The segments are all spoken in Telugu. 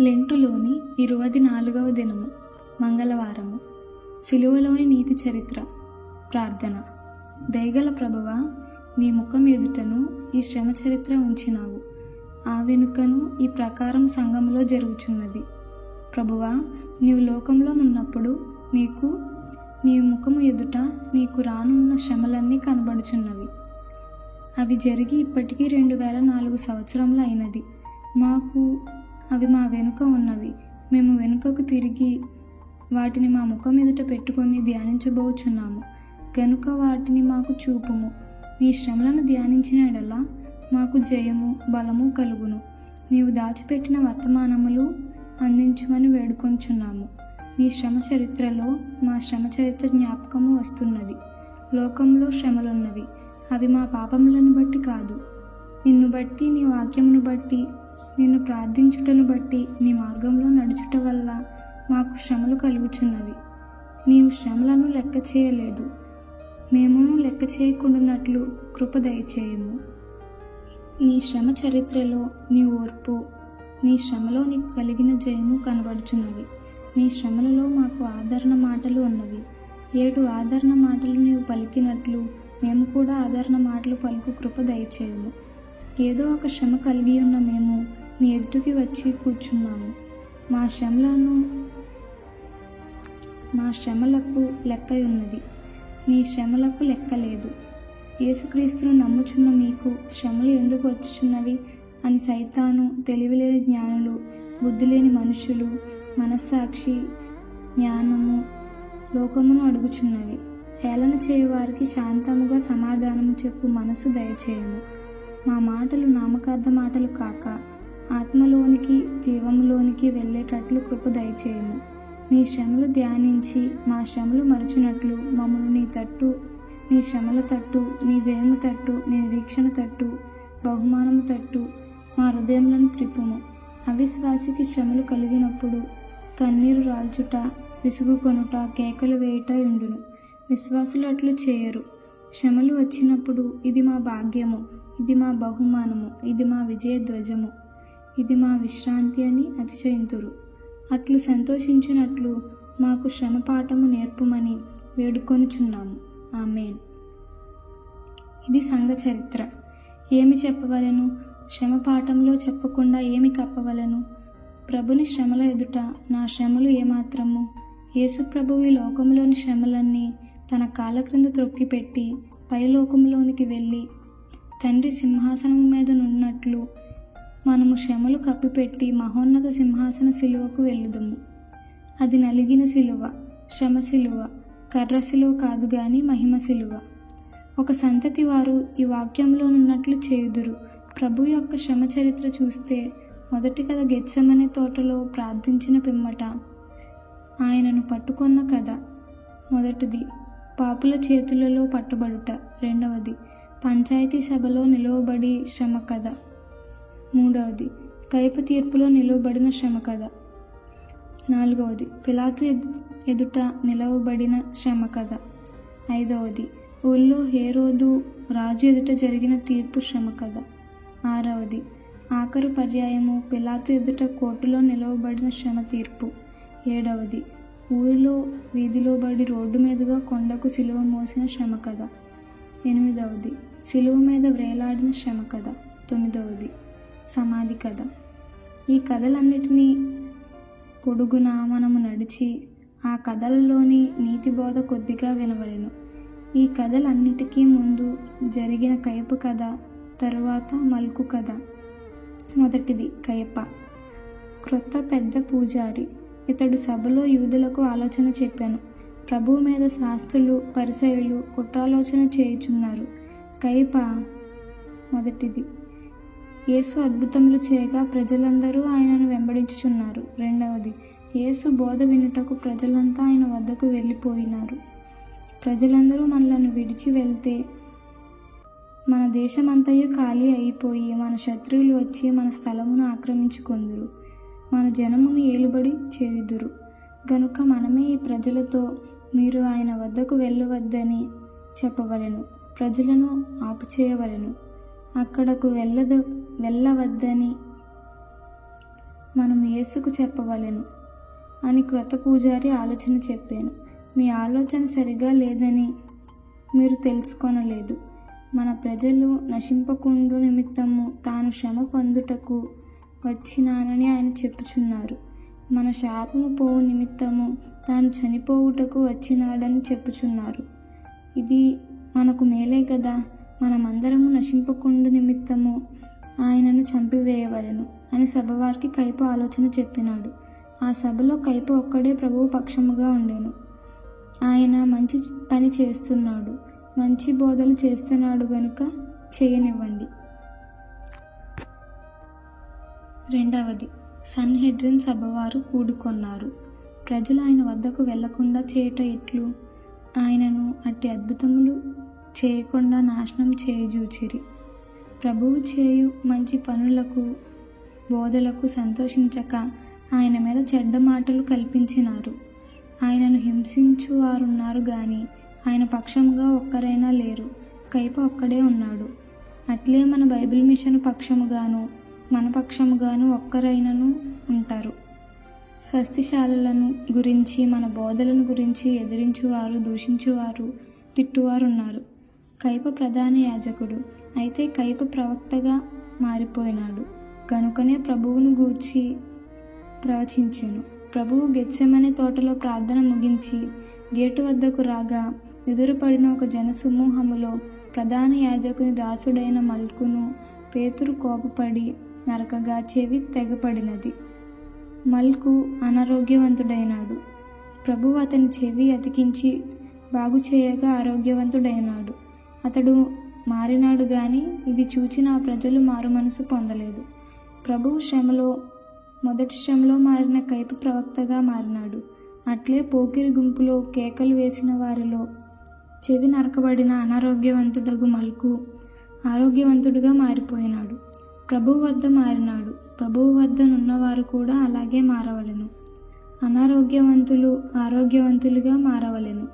లెంటులోని ఇరవై నాలుగవ దినము మంగళవారము. సిలువలోని నీతి చరిత్ర ప్రార్థన. దయగల ప్రభువ నీ ముఖం ఎదుటను ఈ శ్రమ చరిత్ర ఉంచినావు. ఆ వెనుకను ఈ ప్రకారం సంఘంలో జరుగుచున్నది. ప్రభువా నీవు లోకంలో నున్నప్పుడు నీకు నీ ముఖము ఎదుట నీకు రానున్న శ్రమలన్నీ కనబడుచున్నవి. అవి జరిగి ఇప్పటికీ రెండు వేల నాలుగు సంవత్సరంలో అయినది. మాకు అవి మా వెనుక ఉన్నవి. మేము వెనుకకు తిరిగి వాటిని మా ముఖం ఎదుట పెట్టుకొని ధ్యానించబోచున్నాము. కనుక వాటిని మాకు చూపుము. నీ శ్రమలను ధ్యానించినడలా మాకు జయము బలము కలుగును. నీవు దాచిపెట్టిన వర్తమానములు అందించమని వేడుకొంచున్నాము. నీ శ్రమ చరిత్రలో మా శ్రమ చరిత్ర జ్ఞాపకము వస్తున్నది. లోకంలో శ్రమలున్నవి. అవి మా పాపములను బట్టి కాదు. నిన్ను బట్టి నీ వాక్యమును బట్టి నిన్ను ప్రార్థించుటను బట్టి నీ మార్గంలో నడుచుట వల్ల మాకు శ్రమలు కలుగుచున్నవి. నీవు శ్రమలను లెక్క చేయలేదు. మేము లెక్క చేయకుండానట్లు కృప దయచేయము. నీ శ్రమ చరిత్రలో నీ ఓర్పు నీ శ్రమలో నీకు కలిగిన జయము కనబడుచున్నవి. నీ శ్రమలలో మాకు ఆదరణ మాటలు ఉన్నవి. ఏడు ఆదరణ మాటలు నీవు పలికినట్లు మేము కూడా ఆదరణ మాటలు పలుకు కృప దయచేయము. ఏదో ఒక శ్రమ కలిగి ఉన్న మేము నీ ఎదుటికి వచ్చి కూర్చున్నాము. మా శ్రమలను మా శ్రమలకు లెక్క ఉన్నది నీ శ్రమలకు లెక్క లేదు. యేసుక్రీస్తును నమ్ముచున్న మీకు శ్రమలు ఎందుకు వచ్చుచున్నవి? అని సైతాను తెలివిలేని జ్ఞానులు బుద్ధిలేని మనుషులు మనస్సాక్షి జ్ఞానము లోకమును అడుగుచున్నవి. హేళన చేయువారికి శాంతముగా సమాధానము చెప్పు మనసు దయచేయము. మా మాటలు నామకార్థ మాటలు కాక ఆత్మలోనికి జీవంలోనికి వెళ్ళేటట్లు కృప దయచేయము. నీ శ్రమలు ధ్యానించి మా శ్రమలు మరచునట్లు మమ్మల్ని నీ తట్టు నీ శ్రమల తట్టు నీ జయము తట్టు నీ నిరీక్షణ తట్టు బహుమానము తట్టు మా హృదయములను త్రిప్పుము. అవిశ్వాసికి శ్రమలు కలిగినప్పుడు కన్నీరు రాల్చుట విసుగు కొనుట కేకలు వేయుట ఉండును విశ్వాసులు అట్లు చేయరు. శ్రమలు వచ్చినప్పుడు ఇది మా భాగ్యము ఇది మా బహుమానము ఇది మా విజయ ధ్వజము ఇది మా విశ్రాంతి అని అతిశయింతురు. అట్లు సంతోషించినట్లు మాకు శ్రమ పాఠము నేర్పుమని వేడుకొనుచున్నాము. ఆమెన్. ఇది సంఘ చరిత్ర. ఏమి చెప్పవలను? శ్రమ పాఠంలో చెప్పకుండా ఏమి కప్పవలను? ప్రభుని శ్రమల ఎదుట నా శ్రమలు ఏమాత్రము? యేసుప్రభువు ఈ లోకంలోని శ్రమలన్నీ తన కాళ్ళ క్రింద త్రొక్కిపెట్టి పైలోకంలోనికి వెళ్ళి తండ్రి సింహాసనం మీద నున్నట్లు మనము శ్రమలు కప్పిపెట్టి మహోన్నత సింహాసన శిలువకు వెళ్ళుదము. అది నలిగిన శిలువ శ్రమ శిలువ కర్ర శిలువ కాదు గాని మహిమ శిలువ. ఒక సంతతి వారు ఈ వాక్యంలోనున్నట్లు చేయుదురు. ప్రభు యొక్క శ్రమ చరిత్ర చూస్తే మొదటి కథ గెత్సమనే తోటలో ప్రార్థించిన పిమ్మట. ఆయనను పట్టుకున్న కథ మొదటిది. పాపుల చేతులలో పట్టుబడుట రెండవది. పంచాయతీ సభలో నిలువబడి శ్రమ కథ మూడవది కైపు తీర్పులో నిలువబడిన శ్రమ కథ నాలుగవది పిలాతు ఎదు- ఎదుట నిలవబడిన శ్రమ కథ ఐదవది ఊళ్ళో హేరోదు రాజు ఎదుట జరిగిన తీర్పు శ్రమ కథ ఆరవది ఆఖరు పర్యాయము పిలాతు ఎదుట కోర్టులో నిలవబడిన శ్రమ తీర్పు. ఏడవది ఊరిలో వీధిలో బడి రోడ్డు మీదుగా కొండకు సిలువ మోసిన శ్రమ కథ ఎనిమిదవది సిలువ మీద వ్రేలాడిన శ్రమ కథ తొమ్మిదవది సమాధి కథ. ఈ కథలన్నిటినీ పొడుగున మనము నడిచి ఆ కథలలోని నీతి బోధ కొద్దిగా వినవలను. ఈ కథలన్నిటికీ ముందు జరిగిన కయప కథ తరువాత మలుకు కథ. మొదటిది కయప. క్రొత్త పెద్ద పూజారి ఇతడు సభలో యూదులకు ఆలోచన చెప్పాను. ప్రభువు మీద శాస్త్రులు పరిసయులు కుట్రాలోచన చేయుచున్నారు. కైప మొదటిది యేసు అద్భుతములు చేయగా ప్రజలందరూ ఆయనను వెంబడించుచున్నారు. రెండవది యేసు బోధ వినుటకు ప్రజలంతా ఆయన వద్దకు వెళ్ళిపోయినారు. ప్రజలందరూ మనలను విడిచి వెళ్తే మన దేశమంతయు ఖాళీ అయిపోయి మన శత్రువులు వచ్చి మన స్థలమును ఆక్రమించుకుందురు. మన జనమును ఏలుబడి చేయుదురు. గనుక మనమే ఈ ప్రజలతో మీరు ఆయన వద్దకు వెళ్ళవద్దని చెప్పవలెను. ప్రజలను ఆపు చేయవలెను అక్కడకు వెళ్ళద వెళ్ళవద్దని మనం యేసుకు చెప్పవలెను అని క్రొత్త పూజారి ఆలోచన చెప్పాను. మీ ఆలోచన సరిగా లేదని మీరు తెలుసుకొనలేదు. మన ప్రజలు నశింపకుండు నిమిత్తము తాను శ్రమ పొందుటకు వచ్చినానని ఆయన చెప్పుచున్నారు. మన శాపము పోవు నిమిత్తము తాను చనిపోవుటకు వచ్చినాడని చెప్పుచున్నారు. ఇది మనకు మేలే కదా? మనమందరము నశింపకుండు నిమిత్తము ఆయనను చంపివేయవలెను అని సభవారికి కైపు ఆలోచన చెప్పినాడు. ఆ సభలో కైపు ఒక్కడే ప్రభువు పక్షముగా ఉండేను. ఆయన మంచి పని చేస్తున్నాడు. మంచి బోధలు చేస్తున్నాడు గనుక చేయనివ్వండి. రెండవది సన్హెడ్రిన్ సభవారు కూడుకొన్నారు. ప్రజలు ఆయన వద్దకు వెళ్ళకుండా చేయట ఎట్లు? ఆయనను అట్టి అద్భుతములు చేయకుండా నాశనం చేయజూచిరి ప్రభువు చేయు మంచి పనులకు బోధలకు సంతోషించక ఆయన మీద చెడ్డ మాటలు కల్పించినారు. ఆయనను హింసించు వారున్నారు గాని ఆయన పక్షంగా ఒక్కరైనా లేరు. కైప ఒక్కడే ఉన్నాడు. అట్లే మన బైబిల్ మిషన్ పక్షముగాను మన పక్షముగాను ఒక్కరైనను ఉంటారు. స్వస్తిశాలలను గురించి మన బోధలను గురించి ఎదిరించువారు దూషించువారు తిట్టువారు ఉన్నారు కైప ప్రధాన యాజకుడు. అయితే కైప ప్రవక్తగా మారిపోయినాడు. కనుకనే ప్రభువును గూర్చి ప్రవచించాను. ప్రభువు గెత్సెమనే తోటలో ప్రార్థన ముగించి గేటు వద్దకు రాగా ఎదురుపడిన ఒక జనసమూహములో ప్రధాన యాజకుని దాసుడైన మల్కును పేతురు కోపపడి నరకగా చెవి తెగపడినది. మల్కు అనారోగ్యవంతుడైనాడు. ప్రభువు అతని చెవి అతికించి బాగు చేయగా ఆరోగ్యవంతుడైనాడు. అతడు మారినాడు గాని ఇది చూచిన ఆ ప్రజలు మారు మనసు పొందలేదు. ప్రభువు శ్రమలో మొదటి శ్రమలో మారిన కైపు ప్రవక్తగా మారినాడు. అట్లే పోకిరి గుంపులో కేకలు వేసిన వారిలో చెవి నరకబడిన అనారోగ్యవంతుడగు మల్కు ఆరోగ్యవంతుడుగా మారిపోయినాడు. ప్రభువు వద్ద మారినాడు. ప్రభువు వద్ద నున్నవారు కూడా అలాగే మారవలెను. అనారోగ్యవంతులు ఆరోగ్యవంతులుగా మారవలెను.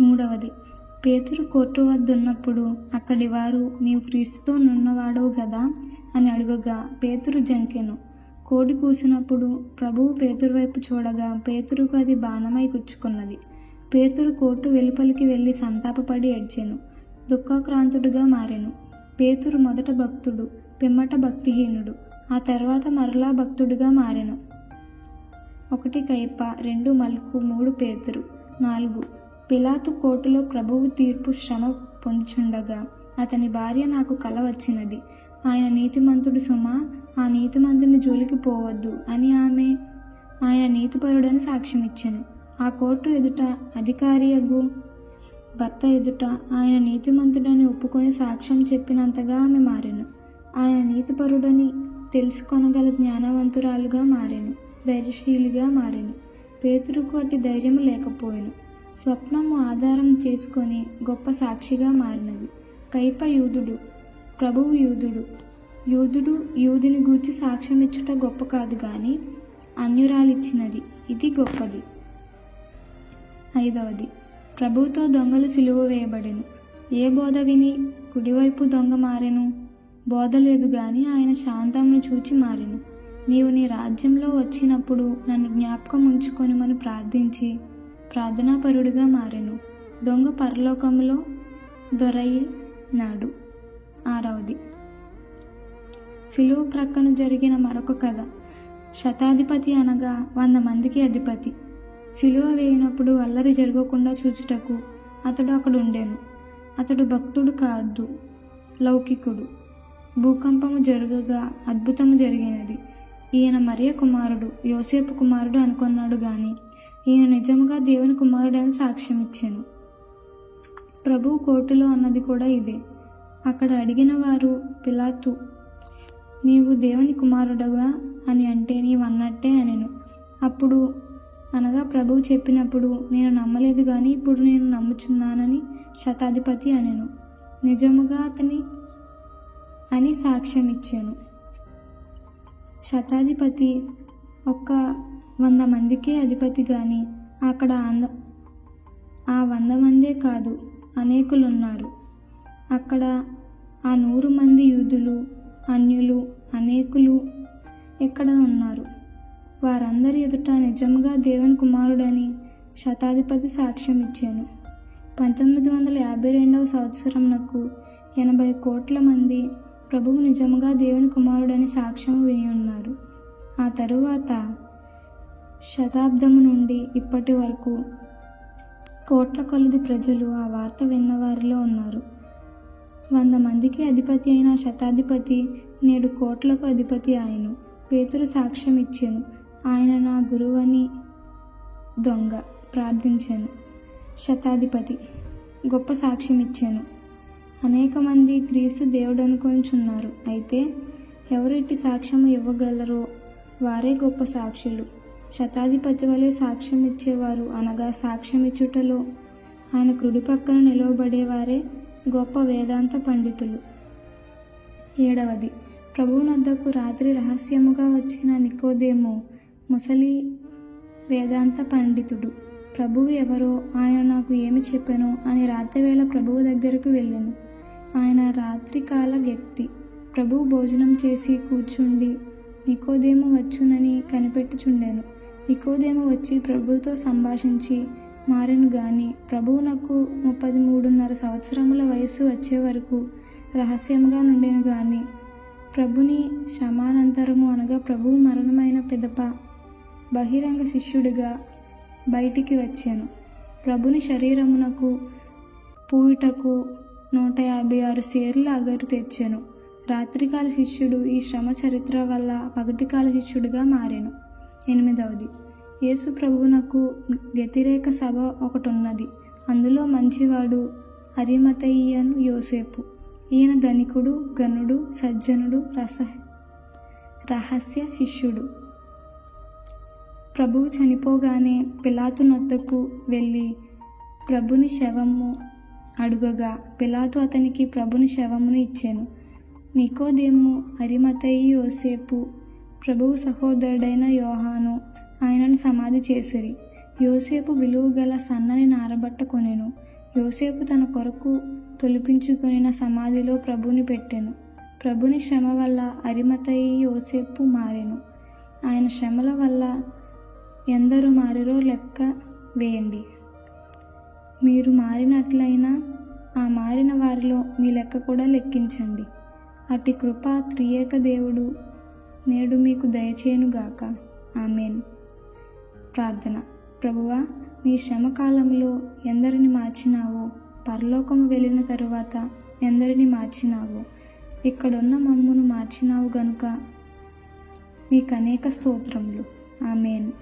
మూడవది పేతురు కోర్టు వద్ద ఉన్నప్పుడు అక్కడి వారు నీవు క్రీస్తుతో నున్నవాడవు కదా అని అడుగగా పేతురు జంకెను. కోడి కూసినప్పుడు ప్రభువు పేతురు వైపు చూడగా పేతురుకు అది బాణమై గుచ్చుకున్నది. పేతురు కోర్టు వెలుపలికి వెళ్ళి సంతాపపడి ఏడ్చెను. దుఃఖాక్రాంతుడుగా మారెను. పేతురు మొదట భక్తుడు పిమ్మట భక్తిహీనుడు. ఆ తర్వాత మరలా భక్తుడిగా మారెను. ఒకటి కైప రెండు మల్కు మూడు పేతురు నాలుగు. పిలాతు కోర్టులో ప్రభువు తీర్పు శ్రమ పొందుచుండగా అతని భార్య నాకు కల వచ్చినది. ఆయన నీతిమంతుడు సుమ ఆ నీతిమంతుని జోలికి పోవద్దు అని ఆమె ఆయన నీతిపరుడని సాక్ష్యం ఇచ్చాను ఆ కోర్టు ఎదుట అధికారియగు భర్త ఎదుట ఆయన నీతిమంతుడని ఒప్పుకొని సాక్ష్యం చెప్పినంతగా ఆమె మారాను. ఆయన నీతిపరుడని తెలుసుకొనగల జ్ఞానవంతురాలుగా మారాను ధైర్యశీలిగా మారాను. పేతురుకు అట్టి ధైర్యం లేకపోయాను. స్వప్నము ఆధారం చేసుకొని గొప్ప సాక్షిగా మారినది. కైప యూదుడు ప్రభువు యూదుడు. యూదుడు యూదిని గూర్చి సాక్ష్యమిచ్చుట గొప్ప కాదు కానీ అన్యురాలిచ్చినది. ఇది గొప్పది. ఐదవది. ప్రభుతో దొంగలు సిలువ వేయబడెను. ఏ బోధ విని కుడివైపు దొంగ మారెను? బోధ లేదు గాని ఆయన శాంతమును చూచి మారెను. నీవు నీ రాజ్యంలో వచ్చినప్పుడు నన్ను జ్ఞాపకం ఉంచుకొనిమని ప్రార్థించి ప్రార్థనాపరుడిగా మారెను. దొంగ పరలోకములో దొరయినాడు. ఆరవది. సిలువ ప్రక్కన జరిగిన మరొక కథ. శతాధిపతి అనగా వంద మందికి అధిపతి. సిలువ వేయినప్పుడు అల్లరి జరగకుండా చూచుటకు అతడు అక్కడ ఉండేను అతడు భక్తుడు కాదు లౌకికుడు. భూకంపము జరగగా అద్భుతము జరిగినది. ఈయన మరియ కుమారుడు యోసేపు కుమారుడు అనుకున్నాడు గాని ఈయన నిజముగా దేవుని కుమారుడు అని సాక్ష్యం ఇచ్చాను ప్రభు కోర్టులో అన్నది కూడా ఇదే. అక్కడ అడిగిన వారు పిలాతు నీవు దేవుని కుమారుడగా అని అంటే నీవు అన్నట్టే అనెను. అప్పుడు అనగా ప్రభువు చెప్పినప్పుడు నేను నమ్మలేదు కానీ ఇప్పుడు నేను నమ్ముచున్నానని శతాధిపతి అనెను. నిజముగా అతని అని సాక్ష్యం ఇచ్చాను శతాధిపతి ఒక్క వంద మందికే అధిపతి కానీ అక్కడ అంద ఆ వంద మందే కాదు అనేకులు ఉన్నారు అక్కడ ఆ నూరు మంది యూదులు అన్యులు అనేకులు ఇక్కడ ఉన్నారు? వారందరి ఎదుట నిజంగా దేవుని కుమారుడని శతాధిపతి సాక్ష్యం ఇచ్చాను. పంతొమ్మిది వందల యాభై రెండవ సంవత్సరంనకు ఎనభై కోట్ల మంది ప్రభువు నిజముగా దేవుని కుమారుడని సాక్ష్యం విని ఉన్నారు. ఆ తరువాత శతాబ్దము నుండి ఇప్పటి వరకు కోట్ల కొలది ప్రజలు ఆ వార్త విన్నవారిలో ఉన్నారు. వంద మందికి అధిపతి అయిన శతాధిపతి నేడు కోట్లకు అధిపతి ఆయను. పేతురు సాక్ష్యం ఇచ్చాను. ఆయన నా గురువని దొంగ ప్రార్థించాను. శతాధిపతి గొప్ప సాక్ష్యం ఇచ్చాను. అనేక మంది క్రీస్తు దేవుడు అనుకొంచున్నారు అయితే ఎవరెట్టి సాక్ష్యం ఇవ్వగలరో వారే గొప్ప సాక్షులు. శతాధిపతి వలె సాక్ష్యం ఇచ్చేవారు. అనగా సాక్ష్యం ఇచ్చుటలో ఆయన కుడి పక్కన నిలవబడేవారే గొప్ప వేదాంత పండితులు. ఏడవది. ప్రభువునొద్దకు రాత్రి రహస్యముగా వచ్చిన నికోదేమో ముసలి వేదాంత పండితుడు. ప్రభువు ఎవరో ఆయన నాకు ఏమి చెప్పానో అని రాత్రివేళ ప్రభువు దగ్గరకు వెళ్ళాను. ఆయన రాత్రికాల వ్యక్తి. ప్రభువు భోజనం చేసి కూర్చుండి నికోదేము వచ్చునని కనిపెట్టుచుండెను. నికోదేము వచ్చి ప్రభుతో సంభాషించి మారెను గాని ప్రభువు నాకు ముప్పది మూడున్నర సంవత్సరముల వయస్సు వచ్చే వరకు రహస్యంగా నుండెను గాని ప్రభుని క్షమానంతరము అనగా ప్రభువు మరణమైన పిదప బహిరంగ శిష్యుడిగా బయటికి వచ్చాను. ప్రభుని శరీరమునకు పూయుటకు నూట యాభై ఆరు సేర్ల అగరు తెచ్చాను. రాత్రికాల శిష్యుడు ఈ శ్రమ చరిత్ర వల్ల పగటికాల శిష్యుడిగా మారాను. ఎనిమిదవది. యేసు ప్రభువునకు వ్యతిరేక సభ ఒకటి ఉన్నది అందులో మంచివాడు అరిమతయ్యను యోసేపు. ఈయన ధనికుడు గనుడు సజ్జనుడు రస రహస్య శిష్యుడు. ప్రభువు చనిపోగానే పిలాతు నొద్దకు వెళ్ళి ప్రభుని శవము అడుగగా పిలాతు అతనికి ప్రభుని శవమును ఇచ్చాను. నికోదేము అరిమతయి యోసేపు ప్రభువు సహోదరుడైన యోహాను ఆయనను సమాధి చేసిరి. యోసేపు విలువ గల సన్నని నారబట్ట కొనెను. యోసేపు తన కొరకు తొలిపించుకొనిన సమాధిలో ప్రభుని పెట్టెను. ప్రభుని శ్రమ వల్ల అరిమతయి యోసేపు మారెను. ఆయన శ్రమల వల్ల ఎందరు మారిరో లెక్క వేయండి. మీరు మారినట్లయినా ఆ మారిన వారిలో మీ లెక్క కూడా లెక్కించండి. అటి కృప త్రియేక దేవుడు నేడు మీకు దయచేయునుగాక. ఆమెన్. ప్రార్థన. ప్రభువా నీ శ్రమకాలంలో ఎందరిని మార్చినావో పరలోకము వెళ్ళిన తరువాత ఎందరిని మార్చినావో ఇక్కడున్న మమ్మును మార్చినావు గనుక నీకు అనేక స్తోత్రములు. ఆమెన్.